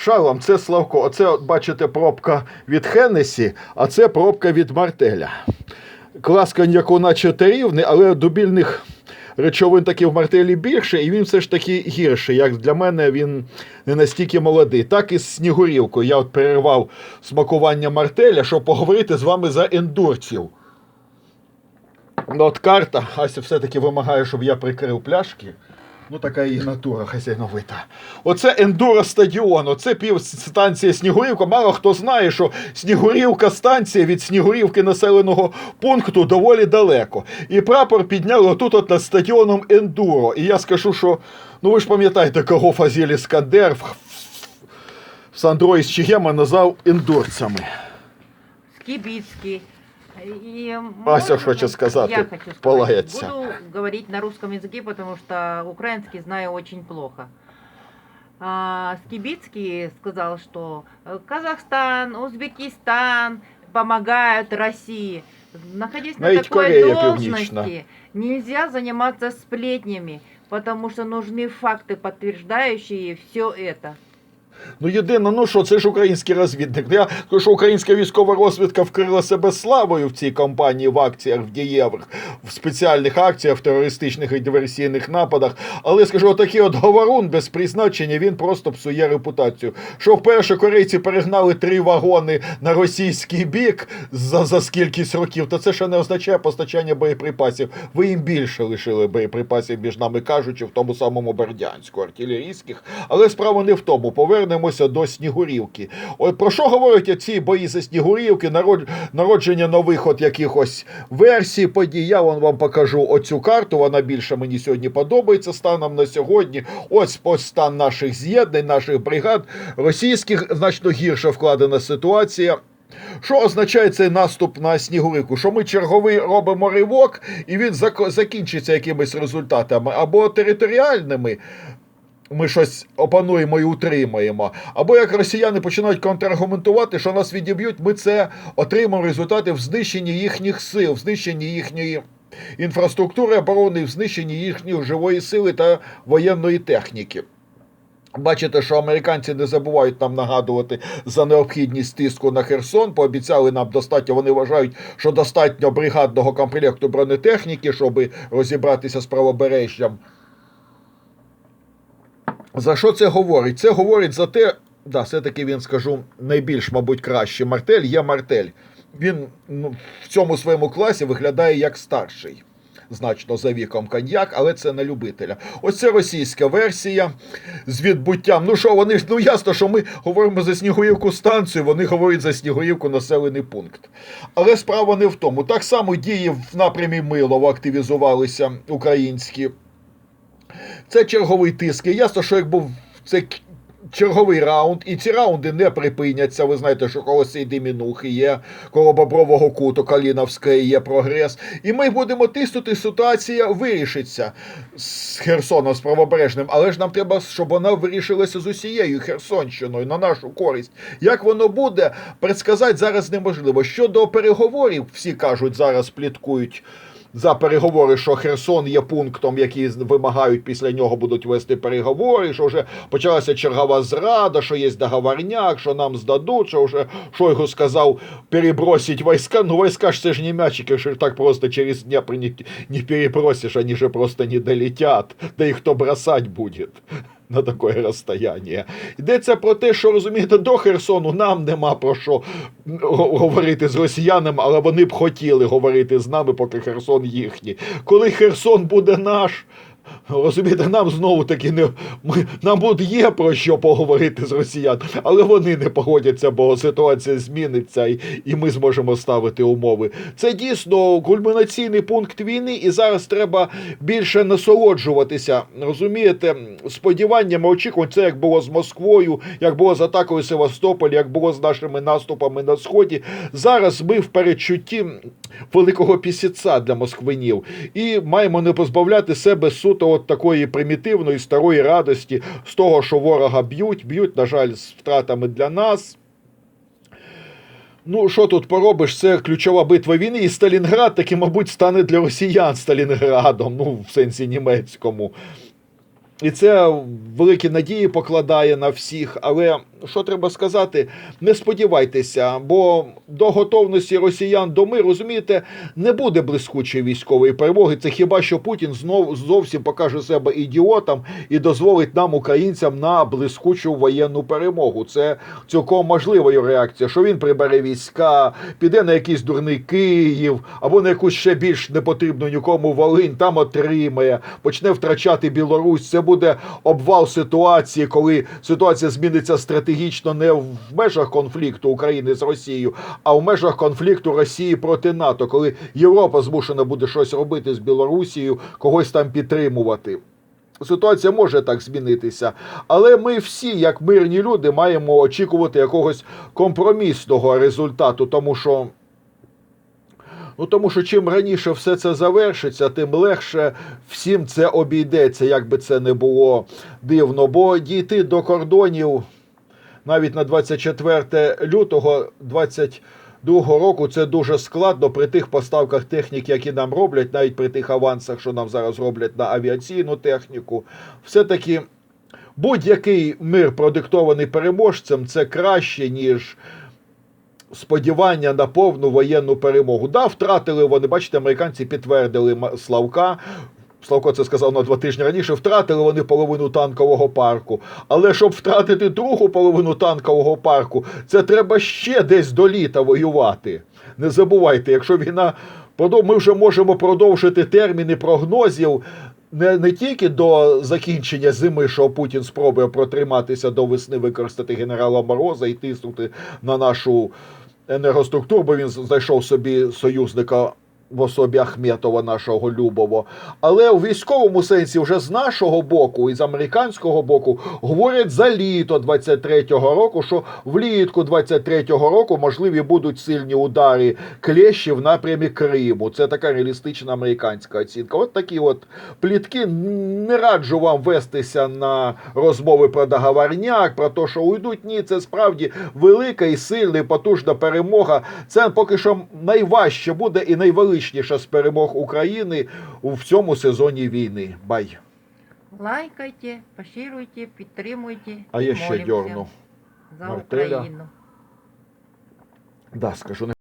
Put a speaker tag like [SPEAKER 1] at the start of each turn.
[SPEAKER 1] Шалом, це Славко. Оце, от, бачите, пробка від Хеннесі, а це пробка від Мартеля. Клас коньяку наче рівний, але дубільних речовин таки в Мартелі більше, і він все ж таки гірший. Як для мене він не настільки молодий. Так і з Снігурівкою. Я от перервав смакування Мартеля, щоб поговорити з вами за ендурців. Ну, от карта, Ася все-таки вимагає, щоб я прикрив пляшки. Ну, така її натура хазяйновита. Оце ендуро стадіон, оце пів станція Снігурівка. Мало хто знає, що Снігурівка станція від Снігурівки населеного пункту доволі далеко. І прапор підняли отут от над стадіоном Ендуро. І я скажу, що ну ви ж пам'ятаєте, кого Фазіль Іскандер в, Сандро із Чигема назвав ендурцями.
[SPEAKER 2] Скибицкий. И
[SPEAKER 1] Ася
[SPEAKER 2] можно-
[SPEAKER 1] хочет сказать,
[SPEAKER 2] Я хочу сказать.
[SPEAKER 1] полаяться.
[SPEAKER 2] Буду говорить на русском языке, потому что украинский знаю очень плохо. А, Скибицкий сказал, что э, Казахстан, Узбекистан помогают России. Находясь на
[SPEAKER 1] Навіть
[SPEAKER 2] такой
[SPEAKER 1] Корея
[SPEAKER 2] должности,
[SPEAKER 1] Північна.
[SPEAKER 2] нельзя заниматься сплетнями, потому что нужны факты, подтверждающие все это.
[SPEAKER 1] Ну, єдине, ну що, це ж український розвідник. Ну, Я кажу, що українська військова розвідка вкрила себе славою в цій кампанії в акціях в дієвих, в спеціальних акціях, в терористичних і диверсійних нападах. Але скажу, отакий от говорун без призначення він просто псує репутацію. Що вперше корейці перегнали три вагони на російський бік за, за скількись років, то це ще не означає постачання боєприпасів. Ви їм більше лишили боєприпасів, між нами кажучи, в тому самому Бердянську, артилерійських. Але справа не в тому. Повернемося до Снігурівки. От про що говорять ці бої за Снігурівки, народ- народження нових от якихось версій подій. Я вон вам покажу оцю карту. Вона більше мені сьогодні подобається станом на сьогодні. Ось ось стан наших з'єднань, наших бригад. Російських значно гірше вкладена ситуація. Що означає цей наступ на Снігурівку? Що ми черговий робимо ривок, і він закінчиться якимись результатами або територіальними. Ми щось опануємо і утримаємо. Або як росіяни починають контраргументувати, що нас відіб'ють, ми це отримаємо результати в знищенні їхніх сил, в знищенні їхньої інфраструктури оборони, в знищенні їхньої живої сили та воєнної техніки. Бачите, що американці не забувають нам нагадувати за необхідність тиску на Херсон. Пообіцяли нам достатньо. Вони вважають, що достатньо бригадного комплекту бронетехніки, щоб розібратися з правобережжям. За що це говорить? Це говорить за те, да, все-таки він скажу найбільш, мабуть, краще. Мартель є Мартель. Він ну, в цьому своєму класі виглядає як старший. Значно за віком коньяк, але це на любителя. Ось це російська версія з відбуттям. Ну що, вони ж ну ясно, що ми говоримо за Снігурівку станцію, вони говорять за Снігурівку населений пункт. Але справа не в тому. Так само дії в напрямі Милова активізувалися українські. Це черговий тиск. І ясно, що як був це черговий раунд, і ці раунди не припиняться. Ви знаєте, що коло цієї Мінухи є, коло Бобрового куту, Каліновська є прогрес. І ми будемо тиснути, ситуація вирішиться з Херсоном, з правобережним. Але ж нам треба, щоб вона вирішилася з усією Херсонщиною на нашу користь. Як воно буде, предсказати зараз неможливо. Щодо переговорів, всі кажуть, зараз пліткують за переговори, що Херсон є пунктом, який вимагають після нього будуть вести переговори, що вже почалася чергова зрада, що є договорняк, що нам здадуть, що вже Шойгу сказав перебросить войска. Ну, войска ж це ж не мячики, що так просто через Днепр не, не перебросишь, они же просто не долетят. Да их кто бросать будет на таке розстояння. Йдеться про те, що розумієте, до Херсону нам нема про що говорити з росіянами, але вони б хотіли говорити з нами, поки Херсон їхній. Коли Херсон буде наш. Розумієте, нам знову таки не ми, нам буде є про що поговорити з росіян, але вони не погодяться, бо ситуація зміниться, і, і ми зможемо ставити умови. Це дійсно кульмінаційний пункт війни, і зараз треба більше насолоджуватися. Розумієте, сподіваннями, очікувань, це як було з Москвою, як було з атакою Севастополя, як було з нашими наступами на сході. Зараз ми в передчутті великого пісіца для москвинів і маємо не позбавляти себе суто от такої примітивної старої радості з того, що ворога б'ють, б'ють, на жаль, з втратами для нас. Ну, що тут поробиш? Це ключова битва війни, і Сталінград таки, мабуть, стане для росіян Сталінградом, ну, в сенсі німецькому. І це великі надії покладає на всіх, але що треба сказати, не сподівайтеся, бо до готовності росіян до миру, розумієте, не буде блискучої військової перемоги. Це хіба що Путін знов зовсім покаже себе ідіотом і дозволить нам, українцям, на блискучу воєнну перемогу. Це цілком можлива реакція, що він прибере війська, піде на якийсь дурний Київ або на якусь ще більш непотрібну нікому Волинь, там отримає, почне втрачати Білорусь. Це буде обвал ситуації, коли ситуація зміниться стратегічно не в межах конфлікту України з Росією, а в межах конфлікту Росії проти НАТО, коли Європа змушена буде щось робити з Білорусією, когось там підтримувати. Ситуація може так змінитися, але ми всі, як мирні люди, маємо очікувати якогось компромісного результату, тому що. Ну, тому що чим раніше все це завершиться, тим легше всім це обійдеться, як би це не було дивно. Бо дійти до кордонів навіть на 24 лютого 22 року це дуже складно при тих поставках техніки, які нам роблять, навіть при тих авансах, що нам зараз роблять на авіаційну техніку. Все-таки будь-який мир, продиктований переможцем, це краще, ніж сподівання на повну воєнну перемогу. Да, втратили вони, бачите, американці підтвердили Славка. Славко це сказав на два тижні раніше. Втратили вони половину танкового парку. Але щоб втратити другу половину танкового парку, це треба ще десь до літа воювати. Не забувайте, якщо війна ми вже можемо продовжити терміни прогнозів. Не, не тільки до закінчення зими, що Путін спробує протриматися до весни, використати генерала Мороза і тиснути на нашу енергоструктуру, бо він знайшов собі союзника в особі Ахметова, нашого любого. Але у військовому сенсі вже з нашого боку і з американського боку говорять за літо 23-го року, що влітку 23-го року можливі будуть сильні удари клещі в напрямі Криму. Це така реалістична американська оцінка. От такі от плітки. Не раджу вам вестися на розмови про договорняк, про те, що уйдуть. Ні, це справді велика і сильна і потужна перемога. Це поки що найважче буде і найвеличніша з перемог України в цьому сезоні війни. Бай.
[SPEAKER 2] Лайкайте, поширюйте, підтримуйте.
[SPEAKER 1] А я ще дьорну.
[SPEAKER 2] за
[SPEAKER 1] Мартеля.
[SPEAKER 2] Україну.
[SPEAKER 1] Да, скажу.